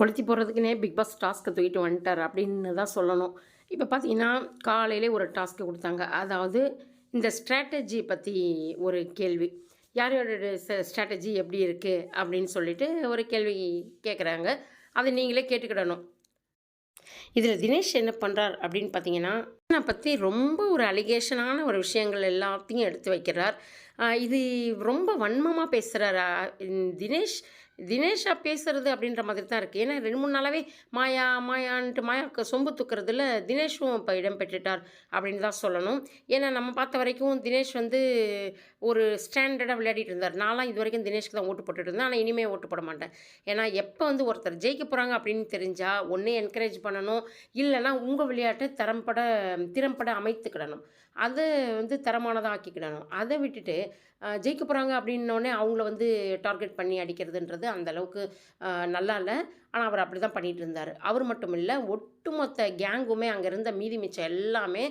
கொளுத்தி போடுறதுக்குனே big pass டாஸ்க்கை தூக்கிட்டு வந்துட்டார் அப்படின்னு தான் சொல்லணும். இப்போ பார்த்தீங்கன்னா காலையிலே ஒரு டாஸ்க்கு கொடுத்தாங்க. அதாவது இந்த ஸ்ட்ராட்டஜி பற்றி ஒரு கேள்வி. யார் யாரோட ஸ்ட்ராட்டஜி எப்படி இருக்குது அப்படின்னு சொல்லிட்டு ஒரு கேள்வி கேட்குறாங்க அதை நீங்களே கேட்டுக்கிடணும். இதில் தினேஷ் என்ன பண்ணுறார் அப்படின்னு பார்த்தீங்கன்னா நான் பற்றி ரொம்ப ஒரு அலிகேஷனான ஒரு விஷயங்கள் எல்லாத்தையும் எடுத்து வைக்கிறார். இது ரொம்ப வன்மமாக பேசுகிறார் தினேஷ் தினேஷா பேசுறது அப்படின்ற மாதிரி தான் இருக்குது ஏன்னா ரெண்டு மூணு நாளாவே மாயா மாயான்ட்டு மாயாவுக்கு சொம்பு தூக்குறதுல தினேஷும் இப்போ இடம் பெற்றுட்டார் அப்படின்னு தான் சொல்லணும். ஏன்னா நம்ம பார்த்த வரைக்கும் தினேஷ் வந்து ஒரு ஸ்டாண்டர்டாக விளையாடிட்டு இருந்தார். நான்லாம் இது வரைக்கும் தினேஷ்க்கு தான் ஓட்டு போட்டுட்டு இருந்தேன். ஆனால் இனிமேல் ஓட்டு போட மாட்டேன். ஏன்னா எப்போ வந்து ஒருத்தர் ஜெயிக்க போகிறாங்க அப்படின்னு தெரிஞ்சால் ஒன்றே என்கரேஜ் பண்ணணும். இல்லைன்னா உங்கள் விளையாட்டை தரம்பட திறம்பட அமைத்துக்கிடணும். அதை வந்து தரமானதாக ஆக்கிக்கிடணும். அதை விட்டுட்டு ஜெயிக்க போகிறாங்க அப்படின்னோடனே அவங்கள வந்து டார்கெட் பண்ணி அடிக்கிறதுன்றது அந்த அளவுக்கு நல்லா இல்லை. ஆனால் அவர் அப்படி தான் பண்ணிகிட்டு இருந்தார் அவர் மட்டும் இல்லை ஒட்டுமொத்த கேங்குமே அங்கே இருந்த மீதி மிச்சம் எல்லாமே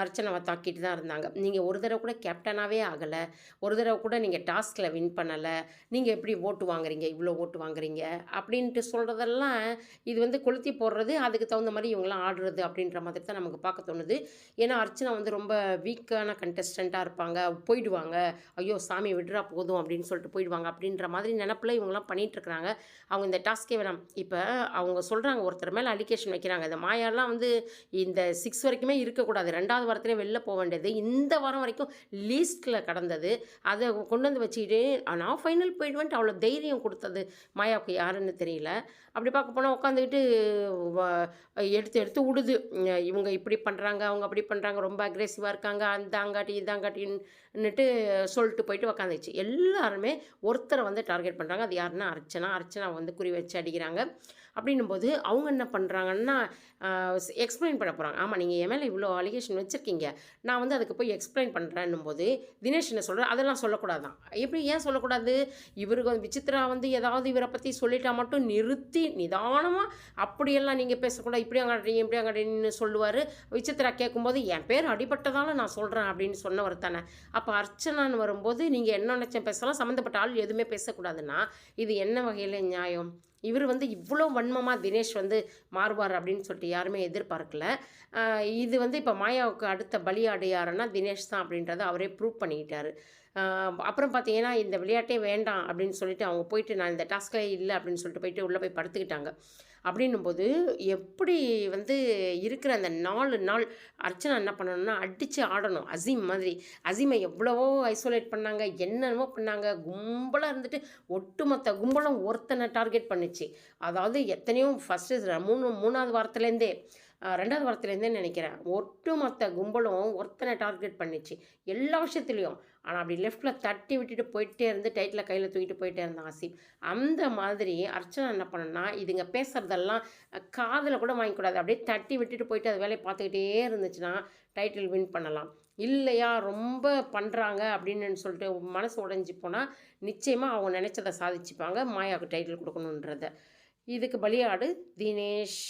அர்ச்சனை அர்ச்சனாவை தாக்கிட்டு தான் இருந்தாங்க. நீங்கள் ஒரு தடவை கூட கேப்டனாகவே ஆகலை. ஒரு தடவை கூட நீங்கள் டாஸ்கில் வின் பண்ணலை. நீங்கள் எப்படி ஓட்டு வாங்குறீங்க? இவ்வளோ ஓட்டு வாங்குறீங்க? அப்படின்ட்டு சொல்கிறதெல்லாம் இது வந்து கொளுத்தி போடுறது அதுக்கு தகுந்த மாதிரி இவங்களாம் ஆடுறது அப்படின்ற மாதிரி தான் நமக்கு பார்க்க தோணுது. ஏன்னா அர்ச்சனா வந்து ரொம்ப வீக்கான கண்டஸ்டண்ட்டாக இருப்பாங்க. போயிடுவாங்க. ஐயோ சாமி விடுறா போதும் அப்படின்னு சொல்லிட்டு போயிடுவாங்க. அப்படின்ற மாதிரி நினப்பில் இவங்களாம் பண்ணிகிட்ருக்குறாங்க அவங்க இந்த டாஸ்கே வேணாம். இப்போ அவங்க சொல்கிறாங்க ஒருத்தர் மேலே அலிகேஷன் வைக்கிறாங்க. இந்த மாயாலாம் வந்து இந்த சிக்ஸ் வரைக்குமே இருக்கக்கூடாது. ரெண்டாவது வாரத்திலே வெளில போக வேண்டியது. இந்த வாரம் வரைக்கும் லீஸ்ட்டில் கடந்தது. அதை கொண்டு வந்து வச்சுக்கிட்டு நான் ஃபைனல் போயிடுவேன்ட்டு அவ்வளோ தைரியம் கொடுத்தது மாயாவுக்கு யாருன்னு தெரியல. அப்படி பார்க்க போனால் உட்காந்துக்கிட்டு எடுத்து எடுத்து விடுது இவங்க இப்படி பண்ணுறாங்க அவங்க அப்படி பண்ணுறாங்க ரொம்ப அக்ரெசிவாக இருக்காங்க அந்த அங்காட்டி இதாங்காட்டின்னுட்டு சொல்லிட்டு போயிட்டு உக்காந்துச்சு எல்லாருமே ஒருத்தரை வந்து டார்கெட் பண்ணுறாங்க அது யாருன்னா அர்ச்சனா. அர்ச்சனா வந்து குறி வச்சு அடிக்கிறாங்க. அப்படின்னும் போது அவங்க என்ன பண்ணுறாங்கன்னா எக்ஸ்பிளைன் பண்ண போகிறாங்க ஆமாம் நீங்கள் என் மேலே இவ்வளோ அலிகேஷன் வச்சுருக்கீங்க. நான் வந்து அதுக்கு போய் எக்ஸ்பிளைன் பண்ணுறேன்னும் போது தினேஷ் என்ன சொல்கிறேன் அதெல்லாம் சொல்லக்கூடாது தான் எப்படி ஏன் சொல்லக்கூடாது? இவருக்கு வந்து விசித்ரா வந்து ஏதாவது இவரை பற்றி சொல்லிட்டா மட்டும் நிறுத்தி நிதானமாக அப்படியெல்லாம் நீங்கள் பேசக்கூடாது. இப்படி அங்காட்டீங்க இப்படி அங்காடின்னு சொல்லுவார். விசித்ரா கேட்கும்போது என் பேர் அடிபட்டதால் நான் சொல்கிறேன் அப்படின்னு சொன்னவர் தானே. அப்போ அர்ச்சனான்னு வரும்போது நீங்கள் என்ன நினச்சேன் பேசலாம்? சம்மந்தப்பட்ட ஆள் எதுவுமே பேசக்கூடாதுன்னா இது என்ன வகையில் நியாயம்? இவர் வந்து இவ்வளோ வன்மமாக தினேஷ் வந்து மாறுவார் அப்படின்னு சொல்லிட்டு யாருமே எதிர்பார்க்கல. இது வந்து இப்போ மாயாவுக்கு அடுத்த பலியாடு யாருன்னா தினேஷ் தான் அப்படின்றத அவரே ப்ரூவ் பண்ணிக்கிட்டாரு. அப்புறம் பார்த்தீங்கன்னா இந்த விளையாட்டே வேண்டாம் அப்படின்னு சொல்லிட்டு அவங்க போயிட்டு நான் இந்த டாஸ்கில் இல்லை அப்படின்னு சொல்லிட்டு போயிட்டு உள்ளே போய் படுத்துக்கிட்டாங்க. அப்படின்னும் போது எப்படி வந்து இருக்கிற அந்த நாலு நாள் அர்ச்சனா என்ன பண்ணணும்னா அடித்து ஆடணும். அசீம் மாதிரி. அசீமை எவ்வளவோ ஐசோலேட் பண்ணாங்க என்னென்னமோ பண்ணாங்க. கும்பலாக இருந்துட்டு ஒட்டுமொத்த கும்பலும் ஒருத்தனை டார்கெட் பண்ணுச்சு. அதாவது எத்தனையோ ஃபஸ்ட்டு மூணு மூணாவது வாரத்துலேருந்தே ரெண்டாவது வாரத்துலேருந்தே நினைக்கிறேன். ஒட்டுமொத்த கும்பலும் ஒருத்தனை டார்கெட் பண்ணிச்சு. எல்லா விஷயத்துலையும். ஆனால் அப்படி லெஃப்ட்டில் தட்டி விட்டுட்டு போயிட்டே இருந்து டைட்டில் கையில் தூக்கிட்டு போயிட்டே இருந்தான் ஆசிப். அந்த மாதிரி அர்ச்சனா என்ன பண்ணனா இதுங்க பேசுகிறதெல்லாம் காதில் கூட வாங்கிக்கூடாது. அப்படியே தட்டி விட்டுட்டு போயிட்டு அது வேலையை பார்த்துக்கிட்டே இருந்துச்சுன்னா டைட்டில் வின் பண்ணலாம். இல்லையா ரொம்ப பண்ணுறாங்க அப்படின்னு சொல்லிட்டு மனசு உடைஞ்சி போனால் நிச்சயமாக அவங்க நினச்சதை சாதிச்சுப்பாங்க. மாயாவுக்கு டைட்டில் கொடுக்கணுன்றத. இதுக்கு பலியாடு தினேஷ்.